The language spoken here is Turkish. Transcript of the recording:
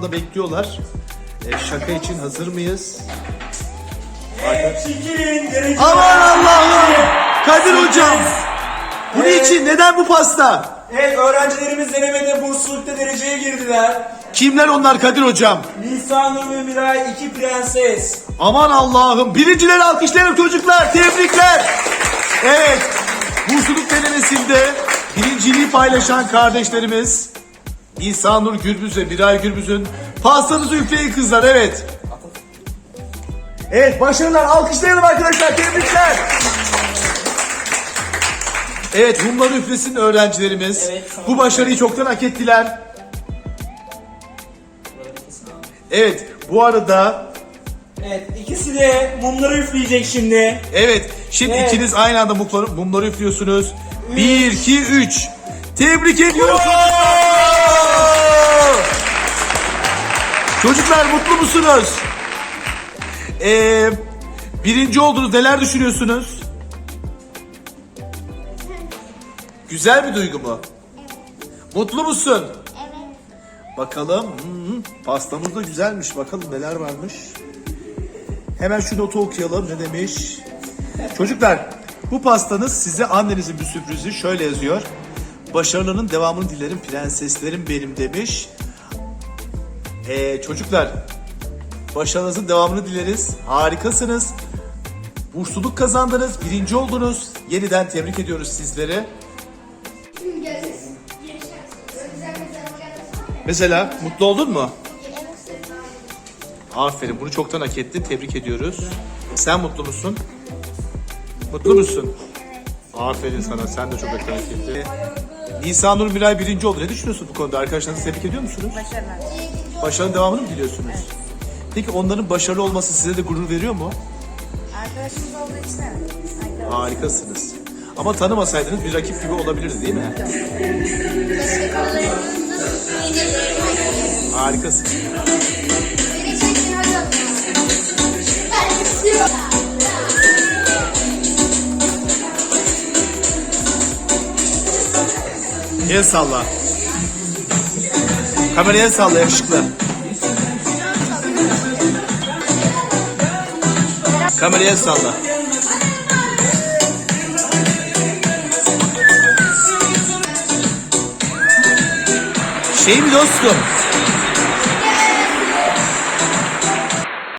anda bekliyorlar. E, şaka için hazır mıyız? Aman Allah'ım! Kadir hocam! Bu Evet. niçin? Neden bu pasta? Evet, öğrencilerimiz denemede burslulukta dereceye girdiler. Kimler onlar Kadir hocam? Nisan Nur ve Miray iki prenses. Aman Allah'ım! Birincileri alkışlayalım çocuklar! Tebrikler! Evet, Bursuluk denemesinde birinciliği paylaşan kardeşlerimiz İsa Nur Gürbüz ve Miray Gürbüz'ün pastanızı üfleyin kızlar, evet. Evet, başarılar. Alkışlayalım arkadaşlar. Tebrikler. Evet, mumları üflesin öğrencilerimiz. Evet, tamam. Bu başarıyı çoktan hak ettiler. Evet, bu arada Evet, ikisi de mumları üfleyecek şimdi. Evet. Şimdi Evet. ikiniz aynı anda mumları, mumları üflüyorsunuz. 1, 2, 3. Tebrik ediyorum çocuklar. Çocuklar mutlu musunuz? Ee, birinci oldunuz. Neler düşünüyorsunuz? Güzel bir duygu mu? Mutlu musun? Evet. Bakalım. Hmm, pastamız da güzelmiş. Bakalım neler varmış. Hemen şu notu okuyalım. Ne demiş? Çocuklar, bu pastanız size annenizin bir sürprizi. Şöyle yazıyor. Başarılarının devamını dilerim prenseslerim benim demiş. Ee, çocuklar, başarınızın devamını dileriz. Harikasınız. Bursluluk kazandınız. Birinci oldunuz. Yeniden tebrik ediyoruz sizleri. Mesela mutlu oldun mu? Evet. Aferin bunu çoktan hak ettin. Tebrik ediyoruz. Sen mutlu musun? Mutlu musun? Aferin sana. Sen de çok hak ettin. Nisan Nur Miray birinci oldu. Ne düşünüyorsun bu konuda? Arkadaşlarınızı tebrik ediyor musunuz? Başarılar. Başarının devamını mı diliyorsunuz? Peki onların başarılı olması size de gurur veriyor mu? Arkadaşımız olduğu için evet. Harikasınız. Ama tanımasaydınız bir rakip gibi olabilirdi değil mi? Harikasın. El salla. Kameraya salla yakışıklı. Kameraya salla. Şey mi dostum?